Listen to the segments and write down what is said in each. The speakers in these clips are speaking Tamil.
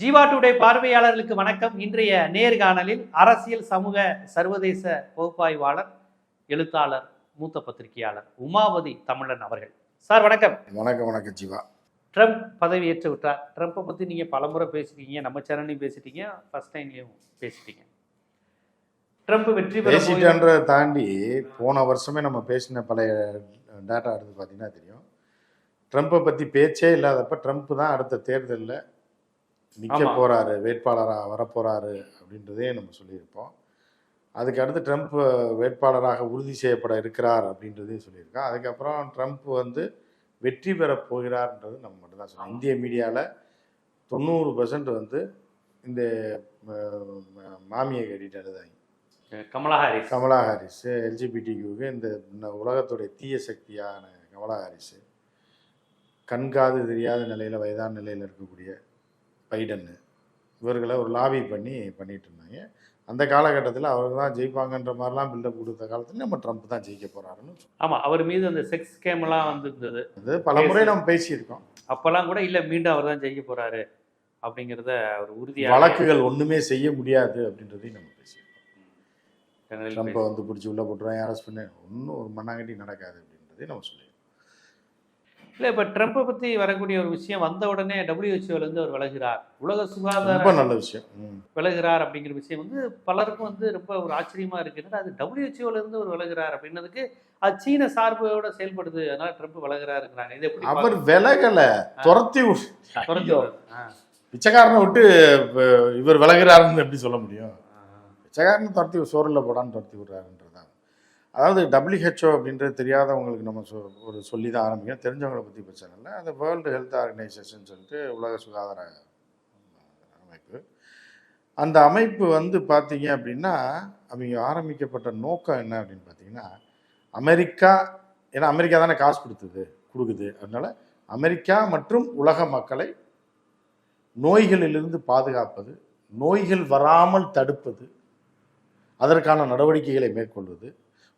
ஜீவா டுடே பார்வையாளர்களுக்கு வணக்கம். இன்றைய நேர்காணலில் அரசியல் சமூக சர்வதேச பகுப்பாய்வாளர் எழுத்தாளர் மூத்த பத்திரிகையாளர் உமாவதி தமிழன் அவர்கள். சார் வணக்கம். வணக்கம் வணக்கம் ஜீவா. ட்ரம்ப் பதவி ஏற்று விட்டார். ட்ரம்ப்பை பற்றி நீங்கள் பலமுறை பேசிட்டீங்க நம்ம சேனல்லையும் பேசிட்டீங்க. ஃபர்ஸ்ட் டைம்லையும் பேசிட்டீங்க. ட்ரம்ப் வெற்றி. பேசிட்டன்றதை தாண்டி போன வருஷமே நம்ம பேசின பழைய டேட்டா எடுத்து பார்த்தீங்கன்னா தெரியும். ட்ரம்ப்பை பற்றி பேச்சே இல்லாதப்ப ட்ரம்ப் தான் அடுத்த தேர்தலில் நிற்க. போறாரு வேட்பாளராக வரப்போறாரு அப்படின்றதே நம்ம சொல்லியிருப்போம். அதுக்கு அடுத்து ட்ரம்ப் வேட்பாளராக உறுதி செய்யப்பட இருக்கிறார் அப்படின்றதையும் சொல்லியிருக்கோம் அதுக்கப்புறம் ட்ரம்ப் வந்து வெற்றி பெறப் போகிறார்ன்றது நம்ம மட்டும் தான் சொல்லுவோம் இந்திய மீடியாவில் தொண்ணூறு பர்சன்ட் வந்து இந்த மாமியை கட்டிட்டு எழுதாங்க கமலா ஹாரிஸ். கமலா ஹாரிஸ் எல்ஜிபிடிக்கு இந்த இந்த உலகத்துடைய தீய சக்தியான கமலா ஹாரிஸ். கண்காது தெரியாத நிலையில் வயதான நிலையில் இருக்கக்கூடிய பைடன் இவர்களை ஒரு லாபி பண்ணி பண்ணிட்டு இருந்தாங்க அந்த காலகட்டத்தில் அவங்க தான் ஜெயிப்பாங்கன்ற மாதிரிலாம் பில்டப் கொடுத்த காலத்துல நம்ம ட்ரம்ப் தான் ஜெயிக்க போறாருன்னு ஆமா அவர் மீது அந்த செக்ஸ் ஸ்கேம்லாம் வந்திருந்தது. அது பல முறை நம்ம பேசியிருக்கோம். அப்பெல்லாம் கூட இல்ல மீண்டும் அவர் தான் ஜெயிக்க போறாரு அப்படிங்கிறத அவர் உறுதியாக வழக்குகள் ஒண்ணுமே செய்ய முடியாது அப்படின்றதையும் நம்ம பேசியிருக்கோம். ட்ரம்ப்பை வந்து பிடிச்சி உள்ள போட்டுருவாங்க அரெஸ்ட் பண்ண. ஒன்றும் ஒரு மண்ணாங்கட்டி நடக்காது அப்படின்றதையும் நம்ம சொல்லியிருக்கோம். இல்ல இப்ப ட்ரம்ப்பை பத்தி வரக்கூடிய ஒரு விஷயம் வந்த உடனே இருந்து அவர் விலகிறார். உலக சுகாதார ரொம்ப நல்ல விஷயம். விலகிறார் அப்படிங்கிற விஷயம் வந்து பலருக்கும் வந்து ரொம்ப ஒரு ஆச்சரியமா இருக்கு. என்னடா அது இருந்து ஒரு விலகிறார் அப்படின்னதுக்கு அது சீன சார்போட செயல்படுது. அதனால ட்ரம்ப் விலகிறாருங்கிறாங்க. இது எப்படி அவர் விலகல. துரத்தி துரத்தி பிச்சைக்காரனை விட்டு இவர் விலகிறாருன்னு எப்படி சொல்ல முடியும்? பிச்சைக்காரனை துரத்தி சோறில் போடான்னு துரத்தி விடுறாருன்றதான் அதாவது டபிள்யூஹெச்ஓ அப்படின்றது தெரியாதவங்களுக்கு நம்ம சொ ஒரு சொல்லி தான் ஆரம்பிக்கணும். தெரிஞ்சவங்களை பற்றி பிரச்சனை இல்லை. அந்த வேர்ல்டு ஹெல்த் ஆர்கனைசேஷன் சொல்லிட்டு உலக சுகாதார அமைப்பு. அந்த அமைப்பு வந்து பார்த்தீங்க அப்படின்னா அவங்க ஆரம்பிக்கப்பட்ட நோக்கம் என்ன அப்படின்னு பார்த்தீங்கன்னா அமெரிக்கா ஏன்னா அமெரிக்கா தானே காசு கொடுத்தது கொடுக்குது. அதனால் அமெரிக்கா மற்றும் உலக மக்களை நோய்களிலிருந்து பாதுகாப்பது நோய்கள் வராமல் தடுப்பது அதற்கான நடவடிக்கைகளை மேற்கொள்வது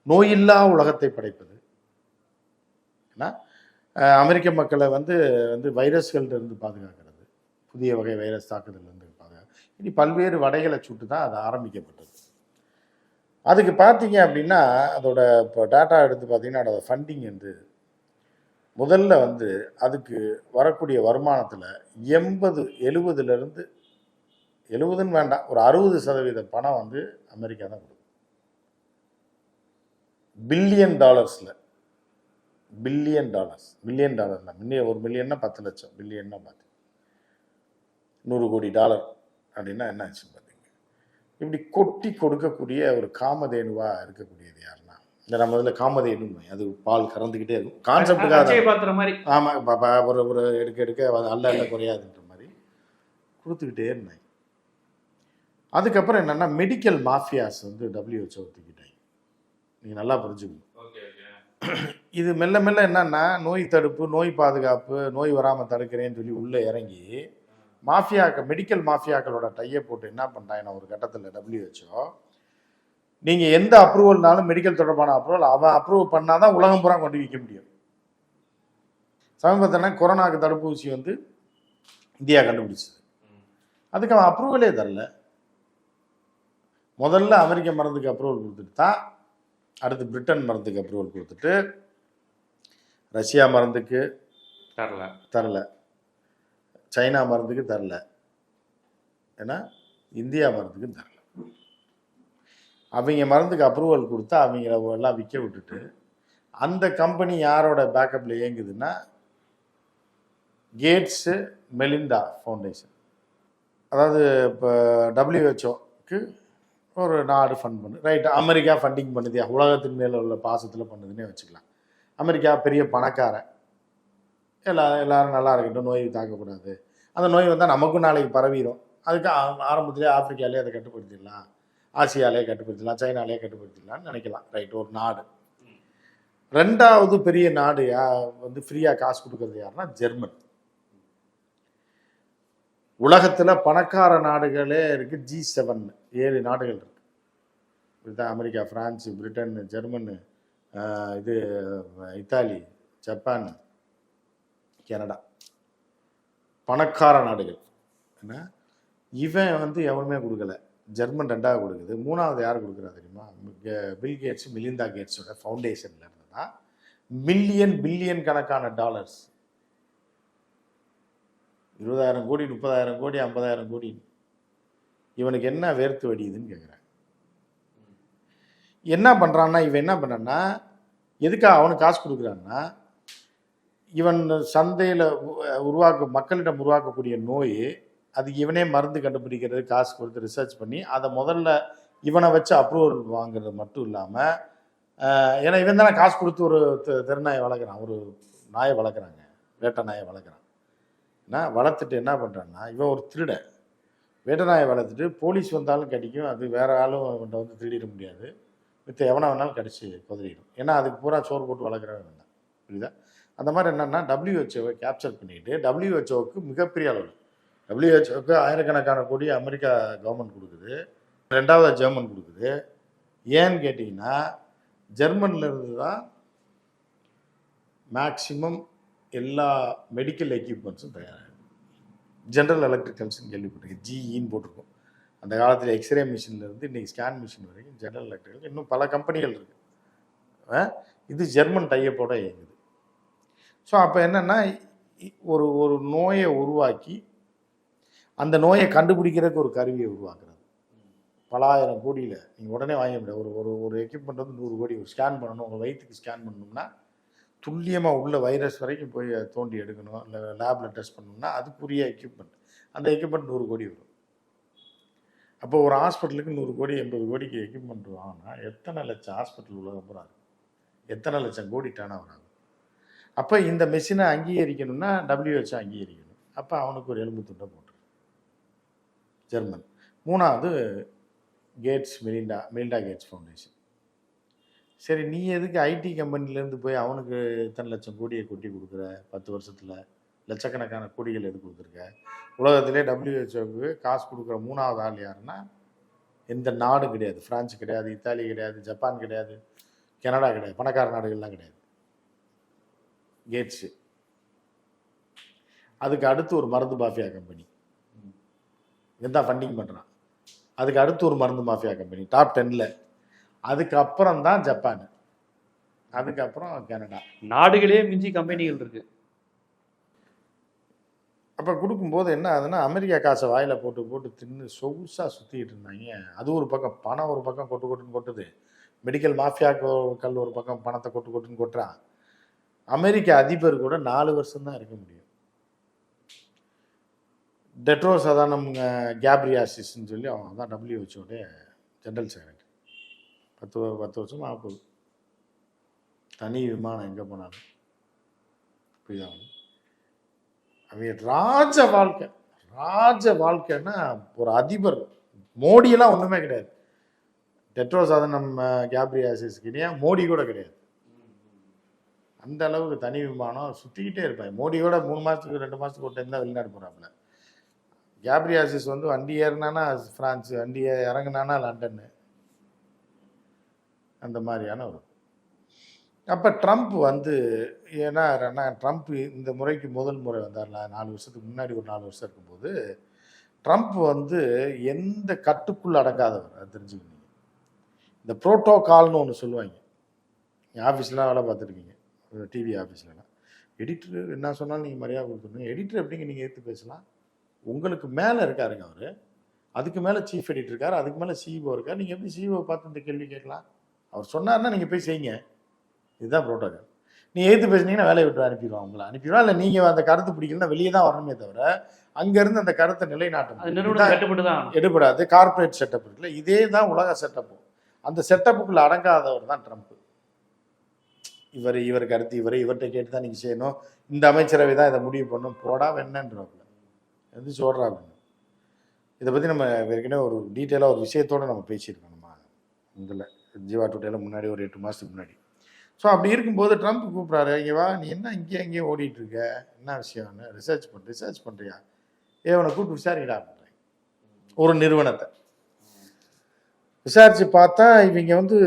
நோயில்லா உலகத்தை படைப்பது. ஏன்னா அமெரிக்க மக்களை வந்து வந்து வைரஸ்கள்ட்ட இருந்து பாதுகாக்கிறது. புதிய வகை வைரஸ் தாக்குதலிருந்து பாதுகாக்க இனி பல்வேறு வடைகளை சுட்டு தான் அது ஆரம்பிக்கப்பட்டது. அதுக்கு பார்த்தீங்க அப்படின்னா அதோட இப்போ டேட்டா எடுத்து பார்த்தீங்கன்னா அதோட ஃபண்டிங் வந்து முதல்ல வந்து அதுக்கு வரக்கூடிய வருமானத்தில் எண்பது எழுபதுலேருந்து எழுபதுன்னு வேண்டாம் ஒரு அறுபது சதவீத பணம் வந்து அமெரிக்கா தான் கொடுக்கும். Billion டாலர்ஸில். Billion dollars. Billion dollar தான் மில்லியன் ஒரு மில்லியன்னா பத்து லட்சம் பில்லியன்னா பார்த்து நூறு கோடி டாலர் அப்படின்னா என்ன ஆச்சுன்னு பார்த்தீங்க இப்படி கொட்டி கொடுக்கக்கூடிய ஒரு காமதேனுவாக இருக்கக்கூடியது யாருன்னா? இந்த நம்ம இதில் காமதேனு அது பால் கறந்துக்கிட்டே இருக்கும். கான்செப்டுக்காக ஆமாம் ஒரு ஒரு எடுக்க எடுக்க அல்ல அல்ல குறையாதுன்ற மாதிரி கொடுத்துக்கிட்டே இருந்தாங்க. அதுக்கப்புறம் என்னன்னா மெடிக்கல் மாஃபியாஸ் வந்து டபிள்யூஹெச்ஓ தூக்கிட்டாங்க நீங்கள் நல்லா புரிஞ்சுக்கணும் இது மெல்ல மெல்ல என்னன்னா நோய் தடுப்பு நோய் பாதுகாப்பு நோய் வராமல் தடுக்கிறேன்னு சொல்லி உள்ளே இறங்கி மாஃபியாக்கள் மெடிக்கல் மாஃபியாக்களோட டையை போட்டு என்ன பண்ணுறாங்கன்னா ஒரு கட்டத்தில் டபிள்யூஹெச்ஓ நீங்கள் எந்த அப்ரூவல்னாலும் மெடிக்கல் தொடர்பான அப்ரூவல் அவன் அப்ரூவ் பண்ணாதான் உலகம் பூரா கொண்டு விற்க முடியும். சமீபத்தில் கொரோனாக்கு தடுப்பூசி வந்து இந்தியா கண்டுபிடிச்சது. அதுக்கு அவன் அப்ரூவலே தரல. முதல்ல அமெரிக்க மருந்துக்கு அப்ரூவல் கொடுத்துட்டு தான் அடுத்து பிரிட்டன் மருந்துக்கு அப்ரூவல் கொடுத்துட்டு ரஷ்யா மருந்துக்கு தரல. தரல. சைனா மருந்துக்கு தரல. ஏன்னா இந்தியா மருந்துக்கு தரல. அவங்க மருந்துக்கு அப்ரூவல் கொடுத்தா அவங்கள எல்லாம் விற்க விட்டுட்டு அந்த கம்பெனி யாரோட பேக்கப்ல இயங்குதுன்னா கேட்ஸு மெலிண்டா ஃபவுண்டேஷன் அதாவது இப்போ டபிள்யூஹெச்ஓக்கு ஒரு நாடு ஃபண்ட் பண்ணு. ரைட் அமெரிக்கா ஃபண்டிங் பண்ணுதியா உலகத்தின் மேலே உள்ள பாசத்தில் பண்ணுதுன்னே வச்சுக்கலாம். அமெரிக்கா பெரிய பணக்காரன். எல்லா எல்லாரும் நல்லா இருக்கட்டும். நோய் தாக்கக்கூடாது அந்த நோய் வந்தால் நமக்கும் நாளைக்கு பரவிடும் அதுக்கு ஆ- ஆரம்பத்திலே ஆப்பிரிக்காலே அதை கட்டுப்படுத்திடலாம். ஆசியாலே கட்டுப்படுத்திடலாம். சைனாலே கட்டுப்படுத்திடலாம்னு நினைக்கலாம். ரைட் ஒரு நாடு. ரெண்டாவது பெரிய நாடு யா வந்து ஃப்ரீயாக காசு கொடுக்கறது யாருன்னா ஜெர்மன். உலகத்தில் பணக்கார நாடுகளே இருக்குது ஜி செவன் ஏழு நாடுகள் இருக்கு. இதுதான் அமெரிக்கா பிரான்ஸ் பிரிட்டன் ஜெர்மனு இது இத்தாலி ஜப்பான் கனடா. பணக்கார நாடுகள். என்ன? இவன் வந்து எவனுமே கொடுக்கல. ஜெர்மன் ரெண்டாவது கொடுக்குது. மூணாவது யார் கொடுக்குறா தெரியுமா? கே- பில் கேட்ஸ் மிலிந்தா கேட்ஸோட ஃபவுண்டேஷன்ல இருந்து தான் மில்லியன் பில்லியன் கணக்கான டாலர்ஸ். இருபதாயிரம் கோடி முப்பதாயிரம் கோடி ஐம்பதாயிரம் கோடி இவனுக்கு என்ன வேர்த்து வடியுதுன்னு கேட்குறேன் என்ன பண்ணுறான்னா இவன் என்ன பண்ணான்னா எதுக்காக அவனுக்கு காசு கொடுக்குறான்னா இவன் சந்தையில் உருவாக்க மக்களிடம் உருவாக்கக்கூடிய நோய் அதுக்கு இவனே மருந்து கண்டுபிடிக்கிறது காசு கொடுத்து ரிசர்ச் பண்ணி அதை முதல்ல இவனை வச்சு அப்ரூவல் வாங்குறது மட்டும் இல்லாமல் ஏன்னா இவன் தானே காசு கொடுத்து ஒரு திருநாயை தெருநாயை வளர்க்குறான் ஒரு நாயை வளர்க்குறாங்க வேட்டை நாயை வளர்க்குறான். என்ன வளர்த்துட்டு என்ன பண்ணுறான்னா இவன் ஒரு திருட. வேட்டை நாயை வளர்த்துட்டு போலீஸ் வந்தாலும் கடிக்கும் அது வேற ஆளும் அவன்கிட்ட வந்து திருடிட முடியாது. வித்து எவனை வேணாலும் கடிச்சு குதறிடும் ஏன்னா அதுக்கு பூரா சோறு போட்டு வளர்க்குறவன் வேண்டாம் புரியுதா? அந்த மாதிரி என்னன்னா டபிள்யூஹெச்ஓவை கேப்சர் பண்ணிட்டு டபிள்யூஹெச்ஓவுக்கு மிகப்பெரிய அளவில் டபிள்யூஹெச்ஓவுக்கு ஆயிரக்கணக்கான கோடி அமெரிக்கா கவர்மெண்ட் கொடுக்குது. ரெண்டாவது ஜெர்மன் கொடுக்குது. ஏன்னு கேட்டிங்கன்னா ஜெர்மன்லேருந்து தான் மேக்சிமம் எல்லா மெடிக்கல் எக்யூப்மெண்ட்ஸும் தயாராகும் ஜென்ரல் எலக்ட்ரிக்கல்ஸ்னு கேள்விப்பட்டிருக்கேன். ஜிஇன்னு போட்டிருக்கோம். அந்த காலத்தில் எக்ஸ்ரே மிஷின்லேருந்து இன்றைக்கி ஸ்கேன் மிஷின் வரைக்கும் ஜெனரல் எலக்ட்ரிக்கல் இன்னும் பல கம்பெனிகள் இருக்குது இது ஜெர்மன் டையப்போட இயங்குது. ஸோ அப்போ என்னென்னா இ- ஒரு ஒரு நோயை உருவாக்கி அந்த நோயை கண்டுபிடிக்கிறதுக்கு ஒரு கருவியை உருவாக்குறது. பலாயிரம் கோடியில் நீங்கள் உடனே வாங்க முடியாது. ஒரு ஒரு ஒரு எக்யூப்மெண்ட் வந்து நூறு கோடி ஸ்கேன் பண்ணணும். உங்கள் வயிற்றுக்கு ஸ்கேன் பண்ணணும்னா துல்லியமாக உள்ள வைரஸ் வரைக்கும் போய் தோண்டி எடுக்கணும். இல்லை லேபில் டெஸ்ட் பண்ணணும்னா அதுக்குரிய எக்யூப்மெண்ட் அந்த எக்யூப்மெண்ட் நூறு கோடி வரும். அப்போ ஒரு ஹாஸ்பிட்டலுக்கு நூறு கோடி எண்பது கோடிக்கு எக்யூப்மெண்ட் வாங்கினா எத்தனை லட்சம் ஹாஸ்பிட்டல் உலகம் போகிறாரு எத்தனை லட்சம் கோடி டேர்ன் ஓவர் ஆகும் அப்போ இந்த மெஷினை அங்கீகரிக்கணும்னா டபிள்யூஹெச் அங்கீகரிக்கணும். அப்போ அவனுக்கு ஒரு எலும்பு துண்டை போட்டுரு. ஜெர்மன். மூணாவது Gates Melinda Melinda Gates foundation. சரி நீ எதுக்கு ஐடி கம்பெனிலேருந்து போய் அவனுக்கு எத்தனை லட்சம் கோடியை கொட்டி கொடுக்குற? பத்து வருஷத்தில். லட்சக்கணக்கான கோடிகள் எது கொடுத்துருக்க? உலகத்திலே டபிள்யூஹெச்ஓக்கு காசு கொடுக்குற மூணாவது ஆள் யாருன்னா எந்த நாடு கிடையாது. பிரான்ஸ் கிடையாது இத்தாலி கிடையாது ஜப்பான் கிடையாது கனடா கிடையாது பணக்கார நாடுகள்லாம் கிடையாது. கேட்ஸு. அதுக்கு அடுத்து ஒரு மருந்து மாஃபியா கம்பெனி. இவன் ஃபண்டிங் பண்ணுறான் அதுக்கு அடுத்து ஒரு மருந்து மாஃபியா கம்பெனி டாப் டென்னில் அதுக்கப்புறம் தான் ஜப்பான். அதுக்கப்புறம் கனடா. நாடுகளே மிஞ்சி கம்பெனிகள் இருக்கு. அப்போ கொடுக்கும்போது என்ன ஆகுதுன்னா அமெரிக்கா காசை வாயில் போட்டு போட்டு தின்னு சொகுசாக சுற்றிக்கிட்டு இருந்தாங்க. அது ஒரு பக்கம் பணம் ஒரு பக்கம் கொட்டு கொட்டுன்னு கொட்டுது. மெடிக்கல் மாஃபியா கல் ஒரு பக்கம் பணத்தை கொட்டு கொட்டுன்னு கொட்டுறான். அமெரிக்க அதிபர் கூட நாலு வருஷம்தான் இருக்க முடியும். டெட்ரோஸ் அதான் நம்ம கேப்ரியாசிஸ்ன்னு சொல்லி அவன் தான் டபிள்யூஹெச்ஓடைய ஜென்ரல் செக்ரட்டரி பத்து பத்து வருஷம் ஆக போகுது. தனி விமானம் எங்கே போனாலும். புரியுதா ராஜ வாழ்க்கை. ராஜ வாழ்க்கைன்னா ஒரு அதிபர். மோடியெல்லாம் ஒன்றுமே கிடையாது. டெட்ரோ சாதனம் நம்ம கேப்ரியாசிஸ் கிடையாது மோடி கூட கிடையாது. அந்த அளவுக்கு தனி விமானம் சுற்றிக்கிட்டே இருப்பாங்க மோடியோட மூணு மாதத்துக்கு ரெண்டு மாதத்துக்கு ஒரு டைம் தான் வெளிநாடு போகிறாப்புல கேப்ரியாசிஸ் வந்து வண்டி ஏறினானா ஃப்ரான்ஸ் வண்டி இறங்குனானா லண்டன்னு அந்த மாதிரியான ஒரு அப்போ ட்ரம்ப் வந்து ஏன்னா ட்ரம்ப் இந்த முறைக்கு முதல் முறை வந்தார்ல நாலு வருஷத்துக்கு முன்னாடி ஒரு நாலு வருஷம் இருக்கும்போது ட்ரம்ப் வந்து எந்த கட்டுக்குள் அடங்காதவர் அது தெரிஞ்சுக்கணும் இந்த ப்ரோட்டோகால்னு ஒன்று சொல்லுவாங்க. நீங்கள் ஆஃபீஸ்லாம் வேலை பார்த்துருக்கீங்க டிவி ஆஃபீஸ்லலாம் எடிட்டர் என்ன சொன்னாலும் நீங்கள் மரியாதை கொடுத்துருங்க எடிட்டர் எப்படிங்க நீங்கள் எடுத்து பேசலாம்? உங்களுக்கு மேலே இருக்காருங்க அவர். அதுக்கு மேலே சீஃப் எடிட்டர் இருக்கார். அதுக்கு மேலே சிஇஓ இருக்கார். நீங்கள் எப்படி சிஇஓ பார்த்து இந்த கேள்வி கேட்கலாம்? அவர் சொன்னார்னா நீங்கள் போய் செய்யுங்க. இதுதான் புரோட்டோகால் நீ எதிர்த்து பேசுனீங்கன்னா வேலையை விட்டு அனுப்பிடுவான் உங்களை. அனுப்பிடுவான் இல்லை நீங்கள் அந்த கருத்து பிடிக்கலன்னா வெளியே தான் வரணுமே தவிர அங்கேருந்து அந்த கருத்தை நிலைநாட்டம். எடுபடாது. கார்ப்பரேட் செட்டப் இருக்குல்ல இதே தான் உலக செட்டப்பும் அந்த செட்டப்புக்குள்ள அடங்காதவர் தான் ட்ரம்ப் இவர் இவர் கருத்து இவர் இவர்கிட்ட கேட்டு தான் நீங்கள் செய்யணும். இந்த அமைச்சரவை தான் இதை முடிவு பண்ணும் போடா வெண்ணன்றாப்புல. எது சொல்கிறா அப்படின்னு இதை பற்றி நம்ம ஏற்கனவே ஒரு டீட்டெயிலாக ஒரு விஷயத்தோடு நம்ம பேசியிருக்கோம் நம்ம. இதில் ஜீவா டுடேல முன்னாடி ஒரு எட்டு மாதத்துக்கு முன்னாடி. ஸோ அப்படி இருக்கும்போது ட்ரம்ப் கூப்பிட்றாரு இங்கே வா நீ என்ன இங்கேயே இங்கேயே ஓடிட்டு இருக்க என்ன விஷயம்னு ரிசர்ச் பண்ண ரிசர்ச் பண்ணுறியா ஏ உன்னை கூப்பிட்டு விசாரிக்கடா பண்ணுறேன் ஒரு நிறுவனத்தை. விசாரித்து பார்த்தா இவங்க வந்து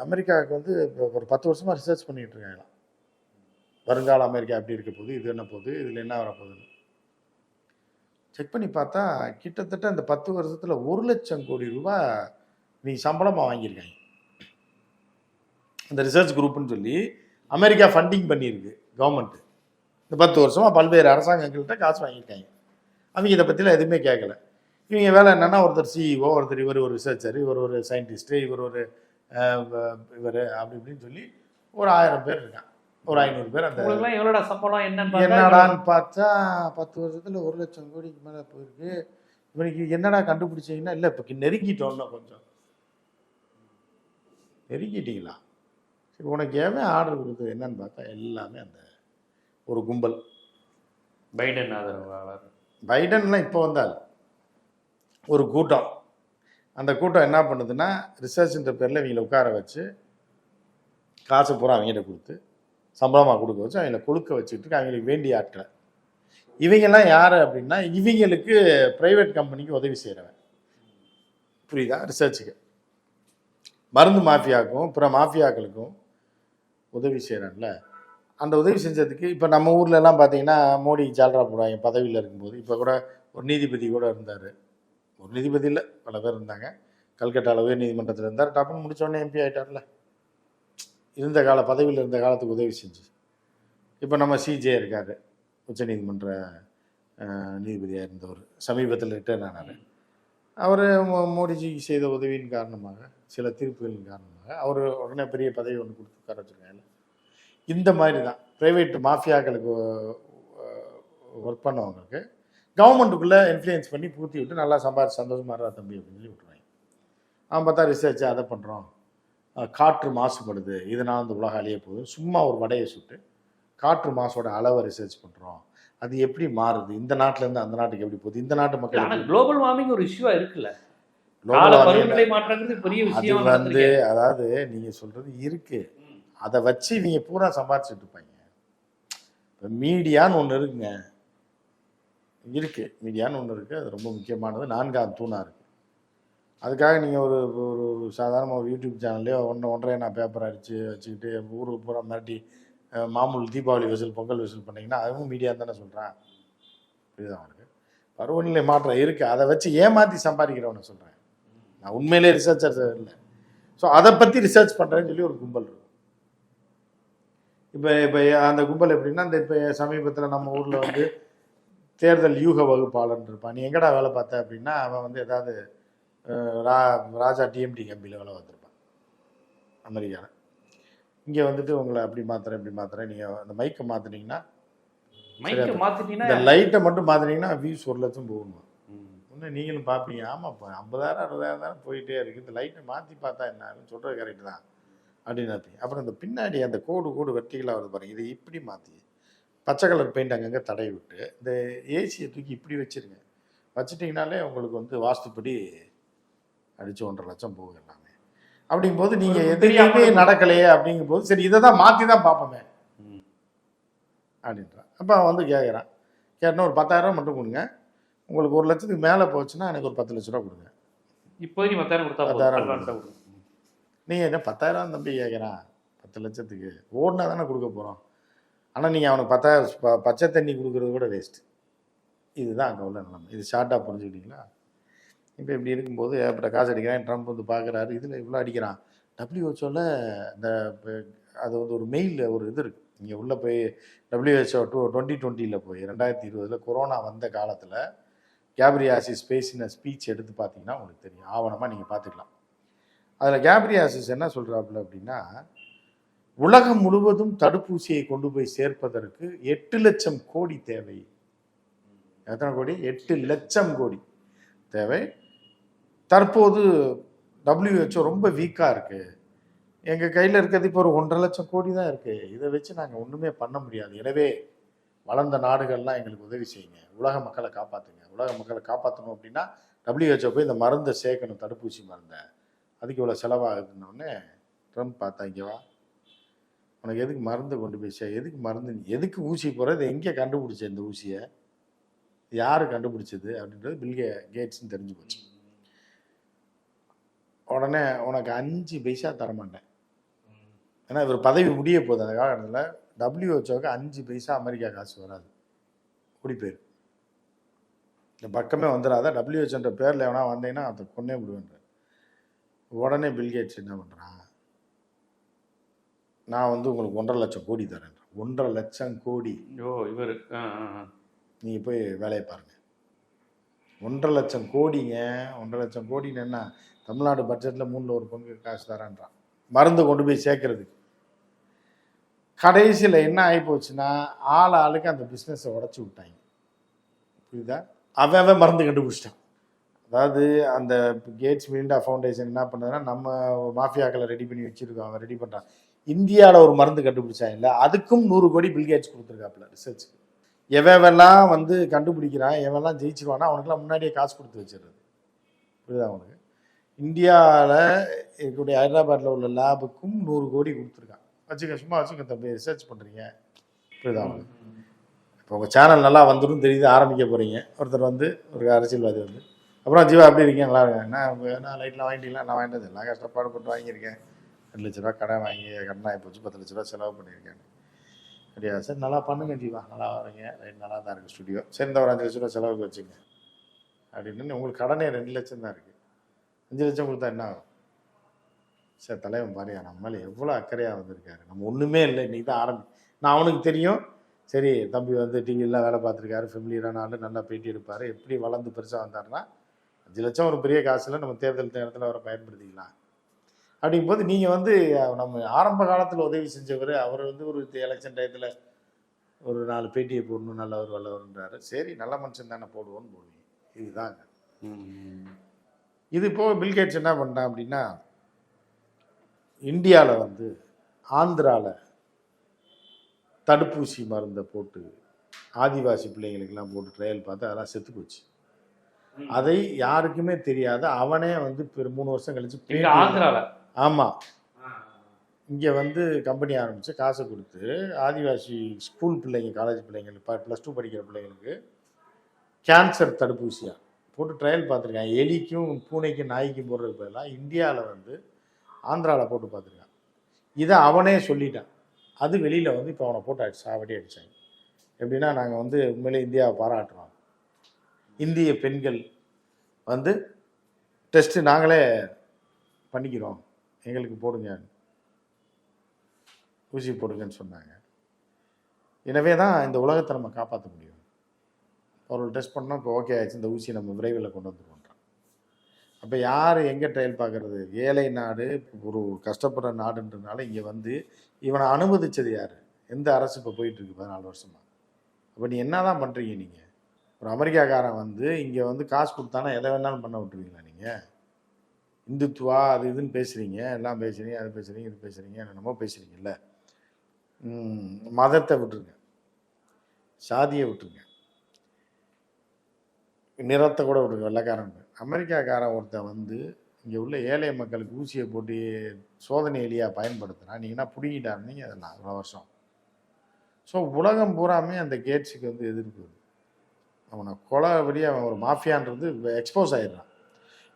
அமெரிக்காவுக்கு வந்து ஒரு பத்து வருஷமாக ரிசர்ச் பண்ணிகிட்டு இருக்காங்க வருங்கால அமெரிக்கா எப்படி இருக்க போகுது இது என்ன போகுது இதில் என்ன வரப்போகுதுன்னு செக் பண்ணி பார்த்தா கிட்டத்தட்ட அந்த பத்து வருஷத்தில் ஒரு லட்சம் கோடி ரூபாய் நீ சம்பளமாக வாங்கியிருக்காங்க. இந்த ரிசர்ச் குரூப்னு சொல்லி அமெரிக்கா ஃபண்டிங் பண்ணியிருக்கு கவர்மெண்ட் இந்த பத்து வருஷமா பல்வேறு அரசாங்கங்கள்கிட்ட காசு வாங்கியிருக்காங்க. அவங்க இதை பற்றிலாம் எதுவுமே கேட்கல இவங்க வேலை என்னன்னா ஒருத்தர் சிஇஓ ஒருத்தர் இவர் ஒரு ரிசர்ச்சர் இவர் ஒரு சயின்டிஸ்ட்டு இவர் ஒரு இவர் அப்படி இப்படின்னு சொல்லி ஒரு ஆயிரம் பேர் இருக்கான் ஒரு ஐநூறு பேர் அந்த எவ்வளோடா சம்பளம் என்னன்னு என்னடான்னு பார்த்தா பத்து வருஷத்துல ஒரு லட்சம் கோடிக்கு மேல போயிருக்கு. இவனுக்கு என்னடா கண்டுபிடிச்சீங்கன்னா இல்லை இப்போ நெருங்கிட்டோம்னா கொஞ்சம். நெருங்கிட்டீங்களா? சரி உனக்கு ஏன் ஆர்டர் கொடுத்தது என்னன்னு பார்த்தா எல்லாமே அந்த ஒரு கும்பல். பைடன் ஆதரவாளர். பைடன்லாம் இப்போ வந்தால் ஒரு கூட்டம். அந்த கூட்டம் என்ன பண்ணுதுன்னா ரிசர்ச்ன்ற பேரில் இவங்களை உட்கார வச்சு காசு பூரா அவங்ககிட்ட கொடுத்து சம்பளமாக கொடுக்க வச்சு அவங்கள கொழுக்க வச்சுட்டு அவங்களுக்கு வேண்டிய ஆட்களை. இவங்கெல்லாம் யார் அப்படின்னா இவங்களுக்கு ப்ரைவேட் கம்பெனிக்கு உதவி செய்கிறவன் புரியுதா? ரிசர்ச்சுக்கு மருந்து மாஃபியாவுக்கும் பிற மாஃபியாக்களுக்கும் உதவி செய்கிறான்ல அந்த உதவி செஞ்சதுக்கு இப்போ நம்ம ஊர்லலாம் பார்த்தீங்கன்னா மோடி ஜால்ரா போடுவாங்க பதவியில் இருக்கும்போது. இப்போ கூட ஒரு நீதிபதி கூட இருந்தார். ஒரு நீதிபதி இல்லை பல பேர் இருந்தாங்க. கல்கட்டாவில் உயர் நீதிமன்றத்தில் இருந்தார். டப்புன்னு முடித்தோடனே எம்பி ஆயிட்டார்ல. இருந்த கால பதவியில் இருந்த காலத்துக்கு உதவி செஞ்சு. இப்போ நம்ம சிஜே இருக்கார். உச்சநீதிமன்ற நீதிபதியாக இருந்தவர். சமீபத்தில் ரிட்டர்ன் ஆனார். அவர் மோடிஜிக்கு செய்த உதவியின் காரணமாக சில தீர்ப்புகளின் காரணமாக அவர் உடனே பெரிய பதவி ஒன்று கொடுத்து உட்கார வச்சிருக்காங்க இந்த மாதிரி தான் ப்ரைவேட் மாஃபியாக்களுக்கு ஒர்க் பண்ணவங்களுக்கு கவர்மெண்ட்டுக்குள்ளே இன்ஃப்ளூயன்ஸ் பண்ணி பூத்தி விட்டு நல்லா சம்பாதிச்சு சந்தோஷமாக இருடா தம்பி அப்படின்னு சொல்லி விட்டுருவாங்க. அவன் பார்த்தா ரிசர்ச் அதை பண்ணுறோம் காற்று மாசுபடுது. இதனால் அந்த உலக அழிய போகுது. சும்மா ஒரு வடையை சுட்டு காற்று மாசோட அளவை ரிசர்ச் பண்ணுறோம் அது எப்படி மாறுது? இந்த நாட்டுல இருந்து அந்த நாட்டுக்கு எப்படி போகுது? இந்த நாட்டு ஆனா மக்கள் குளோபல் வார்மிங் ஒரு இஷ்யூவா இருக்குல்ல. பருவநிலை மாற்றங்கிறது பெரிய விஷயம் வந்து. அதாவது நீங்க சொல்றது இருக்கு. அதை வச்சு இவங்க பூரா சம்பாதிச்சுட்டு இருப்பாங்க. இப்போ மீடியான்னு ஒன்று இருக்குங்க. இருக்கு. மீடியான்னு ஒன்று இருக்கு. அது ரொம்ப முக்கியமானது. நான்காம் தூணா இருக்கு. அதுக்காக நீங்கள் ஒரு ஒரு சாதாரண ஒரு யூடியூப் சேனல்லையோ ஒன்று ஒன்றரை நான் பேப்பர் அடித்து வச்சுக்கிட்டு ஊருக்கு பூரா மிரட்டி மாமூல் தீபாவளி விசில் பொங்கல் விசில் பண்ணிங்கன்னா அதுவும் மீடியா தானே சொல்கிறேன் புரியுதா அவனுக்கு பருவநிலை மாற்றம் இருக்குது அதை வச்சு ஏமாற்றி சம்பாதிக்கிறவனை சொல்கிறேன் நான் உண்மையிலே ரிசர்ச்சர் இல்லை. ஸோ அதை பற்றி ரிசர்ச் பண்ணுறேன்னு சொல்லி ஒரு கும்பல் இருக்கும். இப்போ இப்போ அந்த கும்பல் எப்படின்னா இந்த இப்போ சமீபத்தில் நம்ம ஊரில் வந்து தேர்தல் யூக வகுப்பாளன் இருப்பான். நீ எங்கடா வேலை பார்த்த அப்படின்னா அவன் வந்து ஏதாவது ரா ராஜா டிஎம்டி கம்பியில் வேலை பார்த்துருப்பான். அமெரிக்காவில் இங்கே வந்துட்டு உங்களை அப்படி மாத்துறேன் இப்படி மாத்துறேன். நீங்கள் அந்த மைக்கை மாற்றினீங்கன்னா மைக்க இந்த மாத்திட்டீங்கன்னா லைட்டை மட்டும் மாற்றினீங்கன்னா வியூஸ் ஒரு லட்சம் போகணும் ம். ஒன்று நீங்களும் பார்ப்பீங்க ஆமாம் இப்போ ஐம்பதாயிரம் அறுபதாயிரம் தானே போயிட்டே இருக்குது இந்த லைட்டை மாற்றி பார்த்தா என்ன சொல்கிறது கரெக்டு தான். அப்படின்னு நினைப்பீங்க அப்புறம் இந்த பின்னாடி அந்த கோடு கோடு வெர்டிகலாக வருது பாருங்க. இதை இப்படி மாற்றி பச்சை கலர் பெயிண்ட் அங்கங்கே தடவி விட்டு இந்த ஏசியை தூக்கி இப்படி வச்சிருங்க. வச்சிட்டிங்கனாலே உங்களுக்கு வந்து வாஸ்துப்படி அடிச்சு ஒன்றரை லட்சம் போகும் எல்லாமே அப்படிங்கும்போது எதுவுமே பெரிய நடக்கலையே அப்படிங்கும்போது சரி இதை தான் மாற்றி தான் பார்ப்போமே. ம். அப்படின்றான். அப்போ அவன் வந்து கேட்குறான் கேட்டனா ஒரு பத்தாயிரம் மட்டும் கொடுங்க. உங்களுக்கு ஒரு லட்சத்துக்கு மேலே போச்சுன்னா எனக்கு ஒரு பத்து லட்ச ரூபா கொடுங்க. இப்போதைக்கு பத்தாயிரம் கொடுத்தா போதும். பத்தாயிரம். நீங்கள் என்ன பத்தாயிரம் தம்பி கேட்குறான் பத்து லட்சத்துக்கு. ஓடினா தானே கொடுக்க போகிறோம் ஆனால் நீங்கள் அவனுக்கு பத்தாயிரம் ப- பச்சை தண்ணி கொடுக்குறது கூட வேஸ்ட்டு இதுதான் அங்கே உள்ள நிலைமை. இது ஷார்ட்டாக புரிஞ்சுக்கிட்டீங்களா? இப்போ இப்படி இருக்கும்போது அப்புறம் காசு அடிக்கிறான் ட்ரம்ப் வந்து பார்க்குறாரு இதில் இவ்வளோ அடிக்கிறான். டபிள்யூஹெச்ஓவில் இந்த அது வந்து ஒரு மெயிலில் ஒரு இது இருக்குது இங்கே உள்ளே போய் டபிள்யூஹெச்ஓ டூ டுவெண்ட்டி டுவெண்ட்டியில் போய் ரெண்டாயிரத்தி இருபதில் கொரோனா வந்த காலத்தில் கேப்ரியாசிஸ் பேசின ஸ்பீச் எடுத்து பார்த்தீங்கன்னா உங்களுக்கு தெரியும். ஆவணமாக நீங்கள் பார்த்துக்கலாம். அதில் கேப்ரியாசிஸ் என்ன சொல்கிறாப்புல அப்படின்னா உலகம் முழுவதும் தடுப்பூசியை கொண்டு போய் சேர்ப்பதற்கு எட்டு லட்சம் கோடி தேவை. எத்தனை கோடி? எட்டு லட்சம் கோடி தேவை. தற்போது டபிள்யூஹெச்ஓ ரொம்ப வீக்காக இருக்குது எங்கள் கையில் இருக்கிறது இப்போ ஒரு ஒன்றரை லட்சம் கோடி தான் இருக்குது இதை வச்சு நாங்கள் ஒன்றுமே பண்ண முடியாது. எனவே வளர்ந்த நாடுகள்லாம் எங்களுக்கு உதவி செய்யுங்க. உலக மக்களை காப்பாற்றுங்க உலக மக்களை காப்பாற்றணும் அப்படின்னா டபிள்யூஹெச்ஓ போய் இந்த மருந்தை சேர்க்கணும் தடுப்பூசி மருந்தை. அதுக்கு இவ்வளோ செலவாகுதுன்னொடனே ட்ரம்ப் பார்த்தா இங்கேவா உனக்கு எதுக்கு மருந்து கொண்டு போய் சே எதுக்கு மருந்து எதுக்கு ஊசி போகிறது எங்கே கண்டுபிடிச்ச இந்த ஊசியை? யார் கண்டுபிடிச்சது? அப்படின்றது பில்கே கேட்ஸ்னு தெரிஞ்சு போச்சு. உடனே உனக்கு அஞ்சு பைசா தரமாட்டேன். ஏன்னா இவர் பதவி முடிய போகுது அந்த காலகட்டத்தில். டபிள்யூஹெச்ஓக்கு அஞ்சு பைசா அமெரிக்கா காசு வராது. ஓடி போயிரு. இந்த பக்கமே வந்துடாத. டபிள்யூஹெச்ன்ற பேரில் எவனா வந்தீங்கன்னா அதை கொன்னே விடுவேன் உடனே பில்கேட்ஸ் என்ன பண்ணுறான் நான் வந்து உங்களுக்கு ஒன்றரை லட்சம் கோடி தரேன் ஒன்றரை லட்சம் கோடி. ஓ இவர். நீங்கள் போய் வேலையை பாருங்கள் ஒன்றரை லட்சம் கோடிங்க. ஒன்றரை லட்சம் கோடின்னு என்ன? தமிழ்நாடு பட்ஜெட்டில் மூணில் ஒரு பங்கு காசு தரேன்றான். மருந்து கொண்டு போய் சேர்க்கறதுக்கு. கடைசியில் என்ன ஆகி போச்சுன்னா ஆள் ஆளுக்கு அந்த பிஸ்னஸை உடச்சி விட்டாங்க. புரியுதா? அவன் அவன் மருந்து கண்டுபிடிச்சிட்டான். அதாவது அந்த கேட்ஸ் மீண்டா ஃபவுண்டேஷன் என்ன பண்ணுதுன்னா நம்ம மாஃபியாக்களை ரெடி பண்ணி வச்சுருக்கோம். அவன் ரெடி பண்ணுறான் இந்தியாவில் ஒரு மருந்து கண்டுபிடிச்சா இல்லை அதுக்கும் நூறு கோடி பில் கேட்ஸ் கொடுத்துருக்காப்புல ரிசர்ச்சுக்கு எவெல்லாம் வந்து கண்டுபிடிக்கிறான் எவெல்லாம் ஜெயிச்சிருவானா அவனுக்குலாம் முன்னாடியே காசு கொடுத்து வச்சிடுறது. புரியுதா அவனுக்கு இந்தியாவில் இருக்கக்கூடிய ஹைதராபாத்தில் உள்ள லேபுக்கும் நூறு கோடி கொடுத்துருக்கான் வச்சுக்க சும்மா வச்சுக்க தம்பி. ரிசர்ச் பண்ணுறீங்க புரியுதா அவனுக்கு இப்போ உங்கள் சேனல் நல்லா வந்துடும் தெரியுது ஆரம்பிக்க போகிறீங்க ஒருத்தர் வந்து ஒரு அரசியல்வாதி வந்து. அப்புறம் ஜீவா எப்படி இருக்கீங்க? நல்லா இருக்கேன் நான் நான் லைட்லாம் வாங்கிட்டீங்களா? நான் வாங்கிட்டது எல்லாம் கஷ்டப்பாடு போட்டு வாங்கியிருக்கேன். ரெண்டு லட்ச ரூபா கடை வாங்கி கடன் ஆகி போச்சு பத்து லட்ச ரூபா செலவு பண்ணியிருக்கேன். அப்படியா? சார் நல்லா பண்ணுங்க ஜீவா. நல்லா வரீங்க. ரைட் நல்லா தான் இருக்குது ஸ்டுடியோ சரி இந்த ஒரு அஞ்சு லட்ச ரூபா செலவுக்கு வச்சுங்க. அப்படின்னு உங்களுக்கு கடனே ரெண்டு லட்சம் தான் இருக்குது அஞ்சு லட்சம் கொடுத்தா என்ன ஆகும்? சார் தலைவன் பாரியா நம்ம மேலே எவ்வளோ அக்கறையாக வந்திருக்காரு. நம்ம ஒன்றுமே இல்லை இன்னைக்கு தான் ஆரம்பி. நான் அவனுக்கு தெரியும். சரி தம்பி வந்து டிவிலாம் வேலை பார்த்துருக்காரு ஃபெமிலியரான ஆள் நல்லா பேட்டி எடுப்பார். எப்படி வளர்ந்து பெருசாக வந்தார்னா அஞ்சு லட்சம் ஒரு பெரிய காசில் நம்ம தேர்தல் நேரத்தில் அவரை பயன்படுத்திக்கலாம். அப்படிங்கும்போது நீங்கள் வந்து நம்ம ஆரம்ப காலத்தில் உதவி செஞ்சவர் அவர் வந்து ஒரு எலெக்ஷன் டயத்தில் ஒரு நாலு பேட்டியை போடணும் நல்லவர் வல்லவர்ன்றாரு. சரி நல்ல மனுஷன் தானே போடுவோன்னு போடுவீங்க. இதுதாங்க. இது போக பில்கேட்ஸ் என்ன பண்ணான் அப்படின்னா இந்தியாவில் வந்து ஆந்திராவில் தடுப்பூசி மருந்தை போட்டு ஆதிவாசி பிள்ளைங்களுக்கெல்லாம் போட்டு ட்ரையல் பார்த்து அதெல்லாம் செத்து போச்சு. அதை யாருக்குமே தெரியாத அவனே வந்து பெரு மூணு வருஷம் கழிச்சு இங்க பேட்டி- ஆந்திரால. ஆமா. இங்கே வந்து கம்பெனி ஆரம்பித்து காசை கொடுத்து ஆதிவாசி ஸ்கூல் பிள்ளைங்க காலேஜ் பிள்ளைங்களுக்கு ப்ளஸ் டூ படிக்கிற பிள்ளைங்களுக்கு கேன்சர் தடுப்பூசியாக போட்டு ட்ரையல் பார்த்துருக்கான் எலிக்கும் பூனைக்கும் நாய்க்கும் போடுறதுக்கு பதிலாக இந்தியாவில் வந்து ஆந்திராவில் போட்டு பார்த்துருக்கான் இதை அவனே சொல்லிட்டான். அது வெளியில் வந்து இப்போ அவனை போட்டு அடிச்சு சாவடி அடித்தாங்க எப்படின்னா நாங்கள் வந்து உண்மையிலே இந்தியாவை பாராட்டுறோம். இந்திய பெண்கள் வந்து டெஸ்ட்டு நாங்களே பண்ணிக்கிறோம். எங்களுக்கு போடுங்க. ஊசி போடுங்கன்னு சொன்னாங்க. எனவே தான் இந்த உலகத்தை நம்ம காப்பாற்ற முடியும். அவர்கள் டெஸ்ட் பண்ணால் இப்போ ஓகே ஆயிடுச்சு இந்த ஊசியை நம்ம விரைவில் கொண்டு வந்துருவோன்றான் அப்போ யார் எங்கே ட்ரையல் பார்க்குறது? ஏழை நாடு ஒரு கஷ்டப்படுற நாடுன்றதுனால இங்கே வந்து இவனை அனுமதிச்சது யார்? எந்த அரசு இப்போ போயிட்டுருக்கு பதினாலு வருஷமா? அப்போ நீ என்ன தான் பண்ணுறீங்க நீங்கள் ஒரு அமெரிக்காக்காரன் வந்து இங்கே வந்து காசு கொடுத்தானா எதை வேணாலும் பண்ண விட்டுருவீங்களா நீங்கள் இந்துத்துவா அது இதுன்னு பேசுகிறீங்க எல்லாம் பேசுகிறீங்க அது பேசுகிறீங்க இது பேசுகிறீங்க என்னென்னமோ பேசுகிறீங்கல்ல மதத்தை விட்டுருங்க. சாதியை விட்டுருங்க. நிறத்தை கூட ஒரு வெள்ளைக்காரன் அமெரிக்காக்காரன் ஒருத்தன் வந்து இங்கே உள்ள ஏழை மக்களுக்கு ஊசியை போட்டு சோதனை எலியாக பயன்படுத்துகிறான் நீங்கன்னா பிடிங்கிட்டாருந்தீங்க அதெல்லாம் அவ்வளோ வருஷம். ஸோ உலகம் பூராமே அந்த கேட்ஸுக்கு வந்து எதிர்ப்பு அவனை கொலை வழி அவன் ஒரு மாஃபியான்றது எக்ஸ்போஸ் ஆயிடுறான்.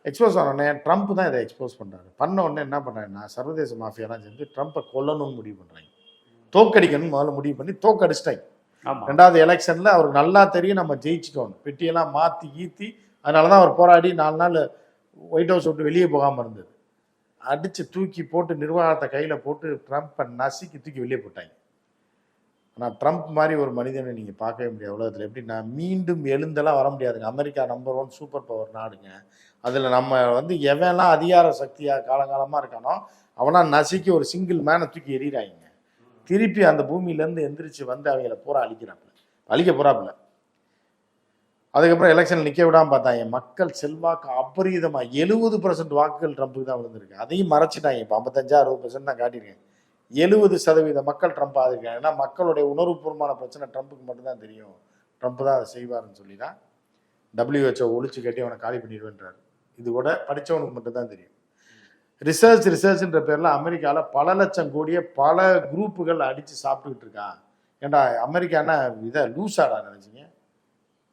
எக்ஸ்போஸ் ஆனோடனே ட்ரம்ப் தான் இதை எக்ஸ்போஸ் பண்ணுறாரு பண்ண உடனே என்ன பண்ணுறாங்கன்னா சர்வதேச மாஃபியாலாம் சேர்ந்து ட்ரம்ப்பை கொல்லணும்னு முடிவு பண்ணுறாங்க தோக்கடிக்கணும்னு முதல்ல முடிவு பண்ணி தோக்கடிச்சிட்டாங்க. ரெண்டாவது எலெக்ஷனில் அவருக்கு நல்லா தெரியும் நம்ம ஜெயிச்சிட்டோம் பெட்டியெல்லாம் மாற்றி ஈத்தி அதனால தான் அவர் போராடி நாலு நாள் ஒயிட் ஹவுஸ் விட்டு வெளியே போகாமல் இருந்தது. அடித்து தூக்கி போட்டு நிர்வாகத்தை கையில் போட்டு ட்ரம்ப்பை நசுக்கி தூக்கி வெளியே போட்டாங்க. ஆனால் ட்ரம்ப் மாதிரி ஒரு மனிதனை நீங்கள் பார்க்கவே முடியாது உலகத்தில். எப்படின்னா மீண்டும் எழுந்தெல்லாம் வர முடியாதுங்க. America number one super power நாடுங்க. அதில் நம்ம வந்து எவன்லாம் அதிகார சக்தியாக காலங்காலமாக இருக்கானோ அவனா நசுக்கி ஒரு சிங்கிள் மேனை தூக்கி எறிகிறாங்க திருப்பி அந்த பூமியிலேருந்து எந்திரிச்சு வந்து அவங்கள பூரா அழிக்கிறாப்புல. அழிக்க போறாப்புல. அதுக்கப்புறம் எலெக்ஷன் நிற்க விடாம பார்த்தாங்க மக்கள் செல்வாக்கு அபரீதமாக எழுபது பர்சன்ட் வாக்குகள் ட்ரம்ப்புக்கு தான் விழுந்திருக்கு. அதையும் மறைச்சிட்டாங்க. இப்போ ஐம்பத்தஞ்சா அறுபது பர்சன்ட் தான் காட்டியிருக்கேன். எழுபது சதவீத மக்கள் ட்ரம்ப் ஆதரிக்கிறாங்க ஏன்னா மக்களுடைய உணர்வுபூர்வமான பிரச்சனை ட்ரம்ப்புக்கு மட்டும்தான் தெரியும். ட்ரம்ப் தான் அதை செய்வாருன்னு சொல்லி தான் டபிள்யூஹெச்ஓ ஒழிச்சு கட்டி அவனை காலி பண்ணிடுவேன்றாரு. இது கூட படித்தவனுக்கு மட்டும்தான் தெரியும். ரிசர்ச் ரிசர்ச்ன்ற பேரில் அமெரிக்காவில் பல லட்சம் கோடியை பல குரூப்புகள் அடித்து சாப்பிட்டுக்கிட்டு இருக்கான் ஏன்டா அமெரிக்கா என்ன இதை லூஸாடா நினச்சிங்க?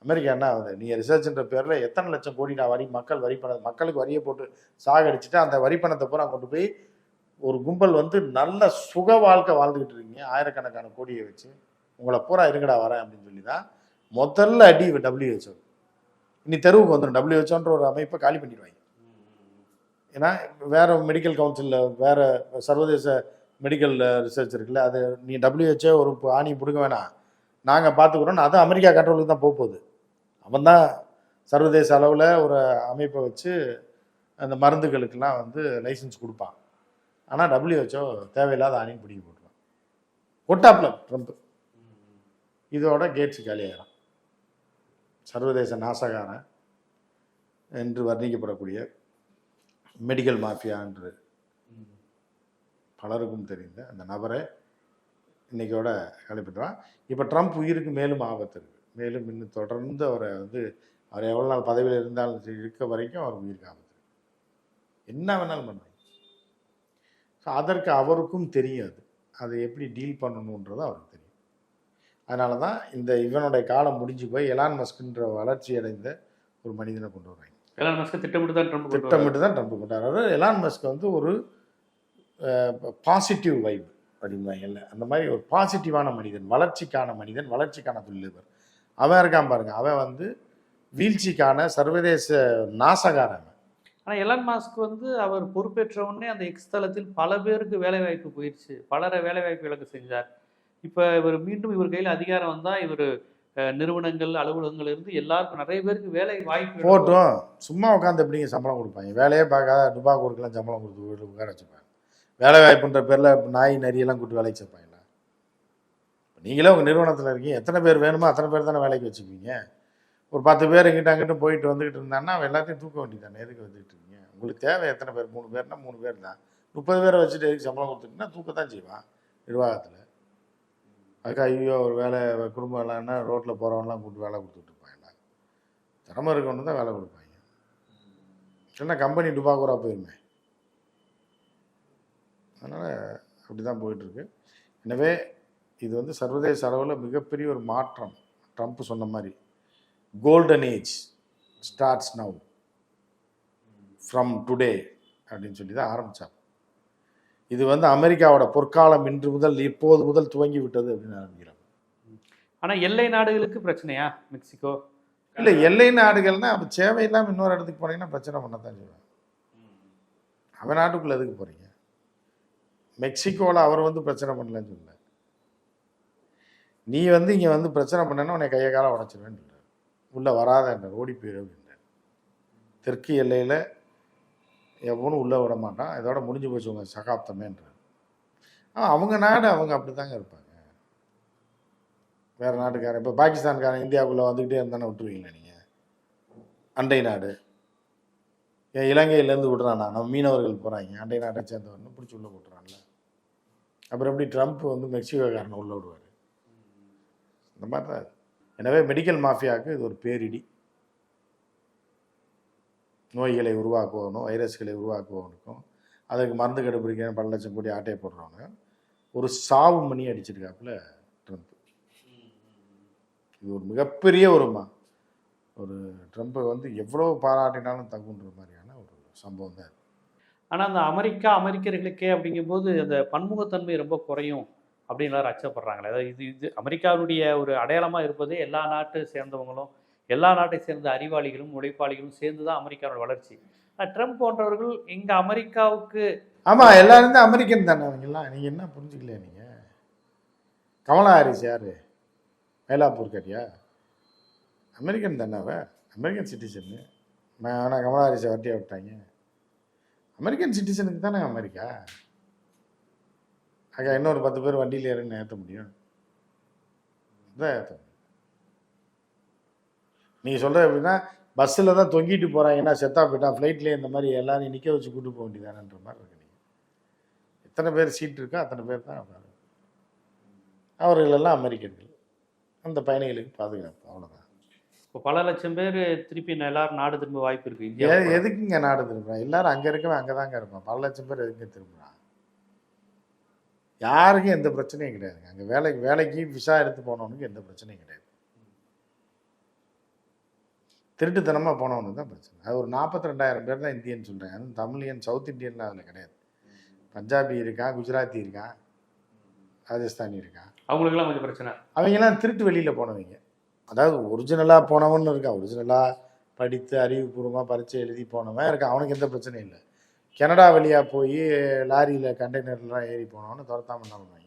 அமெரிக்கா என்ன நீங்கள் ரிசர்ச்ன்ற பேரில் எத்தனை லட்சம் கோடிடா வரி மக்கள் வரி பணம் மக்களுக்கு வரியை போட்டு சாகடிச்சுட்டு அந்த வரி பணத்தை பூரா கொண்டு போய் ஒரு கும்பல் வந்து நல்ல சுக வாழ்க்கை வாழ்ந்துக்கிட்டு இருக்கீங்க. ஆயிரக்கணக்கான கோடியை வச்சு. உங்களை பூரா இருங்கடா வரேன் அப்படின்னு சொல்லி தான் முதல்ல அடி டபிள்யூஹெச்ஓ நீ தெருவுக்கு வந்துடும் டபிள்யூஹெச்ஓன்ற ஒரு அமைப்பை காலி பண்ணிடுவாங்க. ஏன்னா வேற மெடிக்கல் கவுன்சிலில் வேற சர்வதேச மெடிக்கல் ரிசர்ச் இருக்குல்ல அது நீ டபிள்யூஹெச்ஏ ஒரு ஆணி பிடுங்க வேணாம். நாங்கள் பார்த்துக்குறோம் அது அமெரிக்கா கண்ட்ரோலுக்கு தான் போகுது. அவன் தான் சர்வதேச அளவில் ஒரு அமைப்பை வச்சு அந்த மருந்துகளுக்கெல்லாம் வந்து லைசன்ஸ் கொடுப்பான். ஆனால் டபிள்யூஹெச்ஓ தேவையில்லாத ஆணின்னு பிடிக்க போட்டுருவான். ஒட்டாப்ல ட்ரம்ப் இதோட கேட்ஸ் காலியாகிறான் சர்வதேச நாசகாரன் என்று வர்ணிக்கப்படக்கூடிய மெடிக்கல் மாஃபியா என்று பலருக்கும் தெரிந்த அந்த நபரை இன்னைக்கோட கலைப்பிடுறான் இப்போ ட்ரம்ப் உயிருக்கு மேலும் ஆபத்து இருக்குது மேலும் இன்னும் தொடர்ந்து அவரை வந்து அவர் எவ்வளோ நாள் பதவியில் இருந்தாலும் சரி, இருக்க வரைக்கும் அவர் உயிருக்கு ஆபத்து என்ன வேணாலும் பண்ணுவாங்க ஸோ அதற்கு அவருக்கும் தெரியும் அது. அதை எப்படி டீல் பண்ணணுன்றது அவருக்கு தெரியும். அதனால தான் இந்த இவனுடைய காலம் முடிஞ்சு போய் எலான் மஸ்குன்ற வளர்ச்சி அடைந்த ஒரு மனிதனை கொண்டு வர்றாங்க. எலான் மஸ்க் திட்டமிட்டு தான் ட்ரம்ப். திட்டமிட்டு தான் ட்ரம்ப் கொண்டு வர்றாரு எலான் மஸ்க் வந்து ஒரு பாசிட்டிவ் வைப் அப்படிம்பாங்கல்ல அந்த மாதிரி ஒரு பாசிட்டிவான மனிதன் வளர்ச்சிக்கான மனிதன் வளர்ச்சிக்கான தொழிலதிபர். அவன் இருக்கான் பாருங்க. அவன் வந்து வீழ்ச்சிக்கான சர்வதேச நாசகாரன் அவன். ஆனா எலான் மாஸ்க் வந்து அவர் பொறுப்பேற்ற உடனே அந்த எக்ஸ் தளத்தில் பல பேருக்கு வேலை வாய்ப்பு போயிடுச்சு. பலரை வேலை வாய்ப்பு இழக்க செஞ்சார். இப்ப இவர் மீண்டும் இவர் கையில் அதிகாரம் வந்தா இவர் நிறுவனங்கள் அலுவலகங்கள் இருந்து எல்லாருக்கும் நிறைய பேருக்கு வேலை வாய்ப்பு இழக்கும். போட்டும். சும்மா உட்காந்து எப்படிங்க சம்பளம் கொடுப்பாங்க? வேலையே பார்க்காத டுபாக்கூருக்கெல்லாம் சம்பளம் கொடுத்து வீட்டு உட்கார வச்சுப்பாங்க. வேலை வாய்ப்புன்ற பேரில் நாய் நரியெல்லாம் கூட்டு வேலைக்கு சேர்ப்பாங்களா நீங்களே உங்கள் நிறுவனத்தில் இருக்கீங்க. எத்தனை பேர் வேணுமோ அத்தனை பேர் தானே வேலைக்கு வச்சுப்பீங்க ஒரு பத்து பேர் எங்கிட்ட அங்கிட்ட போயிட்டு வந்துக்கிட்டு இருந்தாங்கன்னா எல்லாத்தையும் தூக்க வேண்டியதானே எதுக்கு வந்துக்கிட்டு இருக்கீங்க? உங்களுக்கு தேவை எத்தனை பேர்? மூணு பேர்னா மூணு பேர் தான். முப்பது பேரை வச்சுட்டு எதுக்கு சம்பளம் கொடுத்துட்டுனா தூக்க தான் செய்வான் நிர்வாகத்தில். அதுக்கு ஐயோ ஒரு வேலை குடும்பம் இல்லைன்னா ரோட்டில் போகிறவன்லாம் கூப்பிட்டு வேலை கொடுத்துட்டு இருப்பாங்க திறமை இருக்கவனு தான் வேலை கொடுப்பாங்க. இல்லைன்னா கம்பெனி டுபாக்கூரா போயிருமே. அதனால் அப்படி தான் போயிட்டுருக்கு. எனவே இது வந்து சர்வதேச அளவில் மிகப்பெரிய ஒரு மாற்றம். ட்ரம்ப் சொன்ன மாதிரி golden age starts now from today அப்படின்னு சொல்லி தான் ஆரம்பித்தாங்க இது வந்து அமெரிக்காவோட பொற்காலம் இன்று முதல் இப்போது முதல் துவங்கி விட்டது அப்படின்னு ஆரம்பிக்கிறாங்க ஆனா எல்லை நாடுகளுக்கு பிரச்சனையா மெக்சிகோ? இல்லை எல்லை நாடுகள்னா அப்போ சேவையில்லாமல் இன்னொரு இடத்துக்கு போனீங்கன்னா பிரச்சனை பண்ணத்தான் செய்வாங்க. அவன் நாட்டுக்குள்ள எதுக்கு போறீங்க? மெக்சிகோவில் அவர் வந்து பிரச்சனை பண்ணலன்னு சொல்லல. நீ வந்து இங்கே வந்து பிரச்சனை பண்ணேன்னா உன்னை கையை காலம் உடச்சிருவேன்னு உள்ளே வராத என்றார் ஓடி போயிடும் அப்படின்றார். தெற்கு எல்லையில் எவனும் உள்ளே விட மாட்டான். இதோட முடிஞ்சு போச்சு உங்கள் ஆ அவங்க நாடு அவங்க அப்படி தாங்க இருப்பாங்க. வேறு நாட்டுக்காரன். இப்போ பாகிஸ்தான்காரன் இந்தியாவுக்குள்ளே வந்துக்கிட்டே இருந்தானே விட்டுருவீங்களா நீங்கள் அண்டை நாடு. ஏன் இலங்கையிலேருந்து விட்றானா? நம்ம மீனவர்கள் போகிறாங்க அண்டை நாட்டை சேர்ந்தவர்னு பிடிச்சி உள்ளே விட்றான்ல அப்புறம் எப்படி ட்ரம்ப் வந்து மெக்சிகோக்காரனை உள்ளே விடுவார்? இந்த மாதிரி தான் எனவே மெடிக்கல் மாஃபியாவுக்கு இது ஒரு பேரிடி. நோய்களை உருவாக்குவனும் வைரஸ்களை உருவாக்குவனுக்கும் அதுக்கு மருந்து கண்டுபிடிக்க பல லட்சம் கோடி ஆட்டையை போடுறவங்க ஒரு சாவு மணி அடிச்சிருக்காப்புல ட்ரம்ப் இது ஒரு மிகப்பெரிய ஒருமா ஒரு ட்ரம்ப்பை வந்து எவ்வளோ பாராட்டினாலும் தகுன்ற மாதிரியான ஒரு சம்பவம் தான் ஆனால் அந்த அமெரிக்கா அமெரிக்கர்களுக்கே அப்படிங்கும்போது அந்த பன்முகத்தன்மை ரொம்ப குறையும் அப்படின்னு எல்லாரும் அச்சப்படுறாங்களே. அதாவது இது இது அமெரிக்காவுடைய ஒரு அடையாளமாக இருப்பதே எல்லா நாட்டை சேர்ந்தவங்களும் எல்லா நாட்டை சேர்ந்த அறிவாளிகளும் உழைப்பாளிகளும் சேர்ந்து தான் அமெரிக்காவோட வளர்ச்சி ட்ரம்ப் போன்றவர்கள் இங்கே அமெரிக்காவுக்கு ஆமாம் எல்லாரும் தான் அமெரிக்கன் தானே அவங்கெல்லாம். நீங்கள் என்ன புரிஞ்சுக்கலையா நீங்கள் கமலா ஹாரிஸ் யார்? மயிலாப்பூர் கட்டியா அமெரிக்கன் தானே அவ? அமெரிக்கன் சிட்டிசன்னு ஆனால் கமலா ஹாரிஸை வட்டியாக விட்டாங்க. அமெரிக்கன் சிட்டிசனுக்கு தானே அமெரிக்கா? அக்கா இன்னொரு பத்து பேர் வண்டியில் ஏறுன்னு ஏற்ற முடியும். இதான் ஏற்ற முடியும். நீங்கள் சொல்கிற எப்படின்னா பஸ்ஸில் தான் தொங்கிட்டு போகிறாங்கன்னா செத்தா போயிட்டா ஃப்ளைட்லேயே இந்த மாதிரி எல்லாரையும் நிற்க வச்சு கூட்டு போக வேண்டியதானன்ற மாதிரி இருக்கு நீங்கள் எத்தனை பேர் சீட் இருக்கோ அத்தனை பேர் தான் உட்காரு. அவர்கள் எல்லாம் அமெரிக்கர்கள். அந்த பயணிகளுக்கு பாதுகாப்பு அவ்வளோதான் இப்போ பல லட்சம் பேர் திருப்பி எல்லாரும் நாடு திரும்ப வாய்ப்பு இருக்கு எ- இந்தியா எதுக்குங்க நாடு திரும்புறான் எல்லாரும் அங்கே இருக்கவன் அங்கே தாங்க இருப்பான். பல லட்சம் பேர் எதுக்கு திரும்புறான் யாருக்கும் எந்த பிரச்சனையும் கிடையாதுங்க. அங்கே வேலைக்கு வேலைக்கு விசா எடுத்து போனவனுக்கு எந்த பிரச்சனையும் கிடையாது. திருட்டுத்தனமாக போனவனுக்கு தான் பிரச்சனை. அது ஒரு நாற்பத்தி ரெண்டாயிரம் பேர் தான் இந்தியன் சொல்கிறேன் அதுவும் தமிழியன் சவுத் இந்தியன்லாம் அதில் கிடையாது. பஞ்சாபி இருக்கான் குஜராத்தி இருக்கான் ராஜஸ்தானி இருக்கான் அவங்களுக்கெல்லாம் கொஞ்சம் பிரச்சனை. அவங்கெல்லாம் திருட்டு வெளியில் போனவங்க. அதாவது ஒரிஜினலாக போனவன்னு இருக்கான். ஒரிஜினலாக படித்து அறிவுபூர்வமாக பரீட்சை எழுதி போனவன் இருக்கான். அவனுக்கு எந்த பிரச்சனையும் இல்லை. கனடா வழியாக போய் லாரியில் கண்டெய்னர்லாம் ஏறி போனவனு துரத்தாம என்ன பண்ணுவாங்க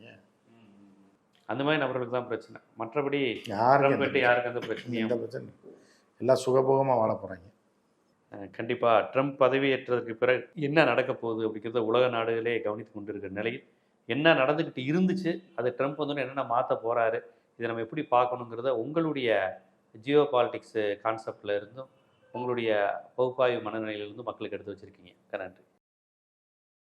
அந்த மாதிரி நபர்களுக்கு தான் பிரச்சனை. மற்றபடி யாருக்கு யாருக்கு அந்த பிரச்சனையும் எந்த பிரச்சனை. எல்லாம் சுகபோகமாக வாழ போகிறாங்க கண்டிப்பாக ட்ரம்ப் பதவியேற்றதுக்கு பிறகு என்ன நடக்க போகுது அப்படிங்கிறத உலக நாடுகளே கவனித்து கொண்டிருக்கிற நிலையில் என்ன நடந்துக்கிட்டு இருந்துச்சு அது ட்ரம்ப் வந்து என்னென்ன மாற்ற போகிறாரு இதை நம்ம எப்படி பார்க்கணுங்கிறத உங்களுடைய ஜியோ பாலிட்டிக்ஸ் கான்செப்ட்ல இருந்தும் உங்களுடைய பகுப்பாய்வு மனநிலையிலிருந்து மக்களுக்கு எடுத்து வச்சுருக்கீங்க. நன்றி.